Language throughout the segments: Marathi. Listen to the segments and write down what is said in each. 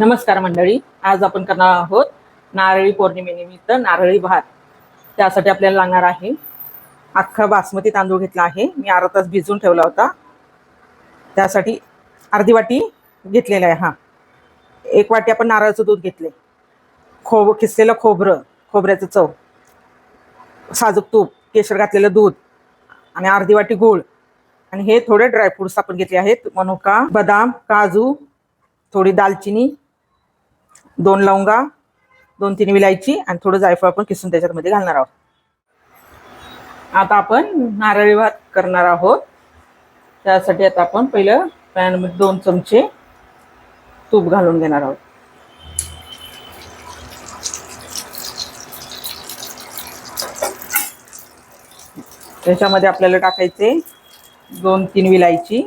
नमस्कार मंडळी. आज आपण करणार आहोत नारळी पौर्णिमेनिमित्त नारळी भात त्यासाठी आपल्याला लागणार आहे अख्खा बासमती तांदूळ घेतला आहे. मी अर्धा तास भिजवून ठेवला होता. त्यासाठी अर्धी वाटी घेतलेला आहे हा. एक वाटी आपण नारळाचं दूध घेतले खोब किसलेलं खोबरं खोबऱ्याचं चव. साजूक तूप केशर घातलेलं दूध आणि अर्धी वाटी गूळ. आणि हे थोडे ड्रायफ्रुट्स आपण घेतले आहेत. मनुका बदाम काजू थोडी दालचिनी दोन लवंगा दोन तीन विलायची आणि थोडं जायफळ आपण किसून त्याच्यामध्ये घालणार आहोत. आता आपण नारळी भात करणार आहोत. त्यासाठी आता आपण पहिलं पॅनमध्ये दोन चमचे तूप घालून घेणार आहोत. त्याच्यामध्ये आपल्याला टाकायचे दोन तीन विलायची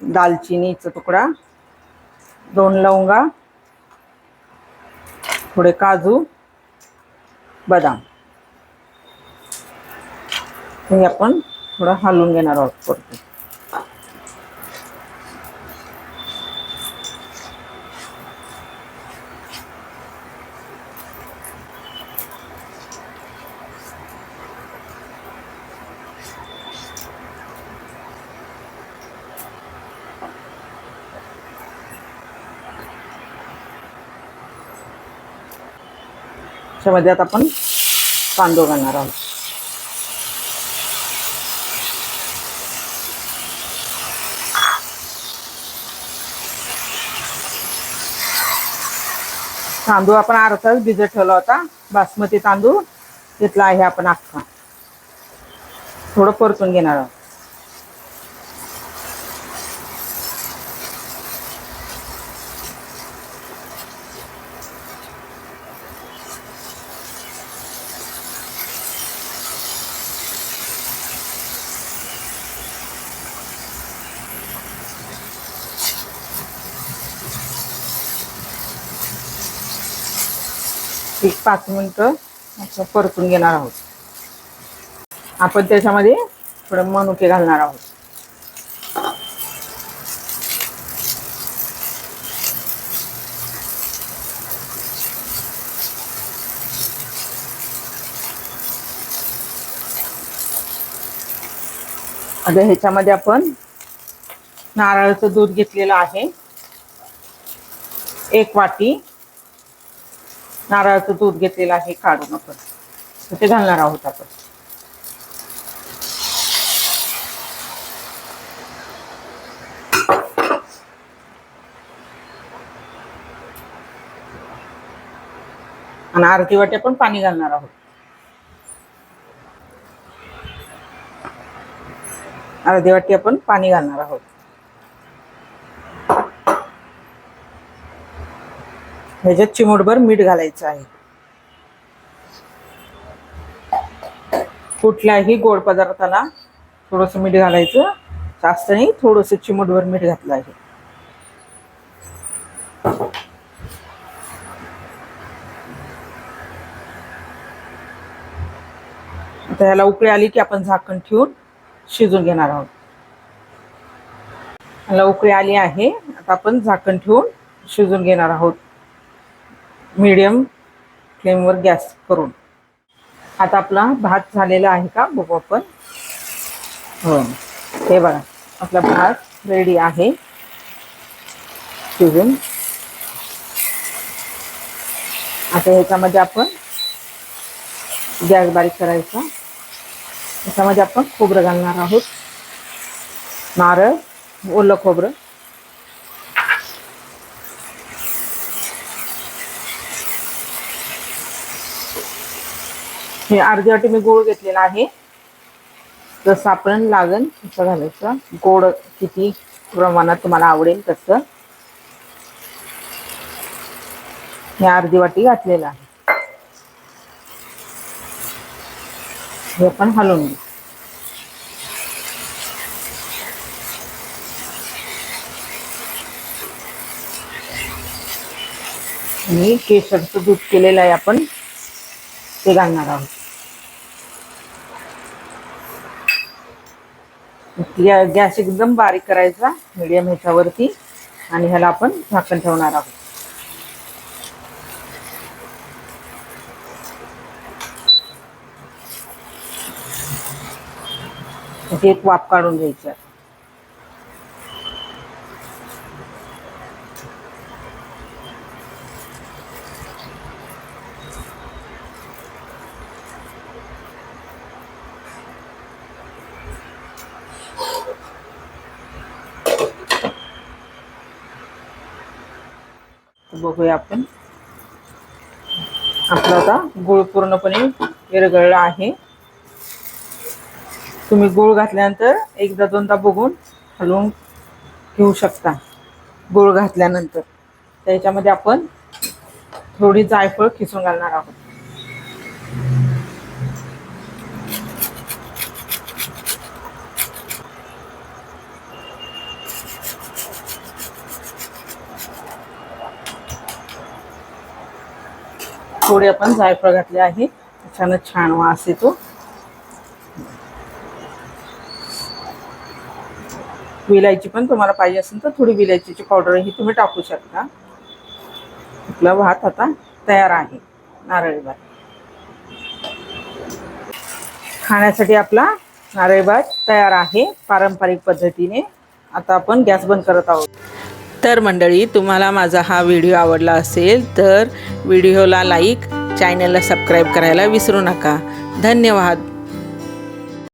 दालचिनीचा तुकडा दोन लवंगा थोडे काजू बदाम. हे आपण थोडं हलवून घेणार आहोत परत त्याच्यामध्ये आता आपण तांदूळ घालणार आहोत. तांदूळ आपण अर्धा भिजत ठेवला होता. बासमती तांदूळ घेतला आहे आपण अख्खा. थोडं परतून घेणार आहोत. एक पाच मिनटं असं परतून घेणार आहोत. आपण त्याच्यामध्ये थोडं मनुके घालणार आहोत. आता ह्याच्यामध्ये आपण नारळाचं दूध घेतलेलं आहे. एक वाटी नारळाचं दूध घेतलेलं आहे काढून आपण. ते घालणार आहोत आपण. आणि अर्धी वाटी आपण पाणी घालणार आहोत. अर्धी वाटी आपण पाणी घालणार आहोत. ह्याच्यात चिमूटभर मीठ घालायचं आहे. कुठल्याही गोड पदार्थाला थोडंसं मीठ घालायचं. जास्त नाही थोडंसं चिमूटभर मीठ घातलं आहे. आता ह्याला उकळी आली की आपण झाकण ठेवून शिजून घेणार आहोत. ह्याला उकळी आली आहे. आता आपण झाकण ठेवून शिजून घेणार आहोत. मीडियम फ्लेमवर गॅस करून. आता आपला भात झालेला आहे का? बघू आपण. हो. हे बघा. आपला भात रेडी आहे. शिजून. आता ह्याच्यामध्ये आपण गॅस बारीक करायचा. ह्याच्यामध्ये आपण खोबरं घालणार आहोत. नारळ ओलं खोबरं. हे अर्धी वाटी मी गोळ घेतलेला आहे. जसं आपण लागन तसं घालायचं. गोड किती प्रमाणात तुम्हाला आवडेल तसं. हे अर्धी वाटी घातलेलं आहे. हे आपण हलवून घेऊ आणि केशरचं दूध केलेलं आहे आपण ते घालणार आहोत. गॅस एकदम बारीक करायचा मिडियम ह्याच्यावरती. आणि ह्याला आपण झाकण ठेवणार आहोत. म्हणजे एक वाफ काढून घ्यायचं. बघूया आपण. आपला आता गुळ पूर्णपणे विरघळला आहे. तुम्ही गुळ घातल्यानंतर एकदा दोनदा बघून हलवून घेऊ शकता. गुळ घातल्यानंतर. त्याच्यामध्ये आपण थोडी जायफळ खिसून घालणार आहोत. थोडे आपण जायफळ घातले आहे. त्याच्यानं छान वास येतो. विलायची पण तुम्हाला पाहिजे असेल तर थोडी विलायचीची पावडर ही तुम्ही टाकू शकता. आपला भात आता तयार आहे. नारळी भात. खाण्यासाठी आपला नारळी भात तयार आहे पारंपरिक पद्धतीने. आता आपण गॅस बंद करत आहोत. तर मंडळी तुम्हाला माझा हा व्हिडिओ आवडला असेल तर व्हिडिओला लाईक चॅनलला सबस्क्राईब करायला विसरू नका. धन्यवाद.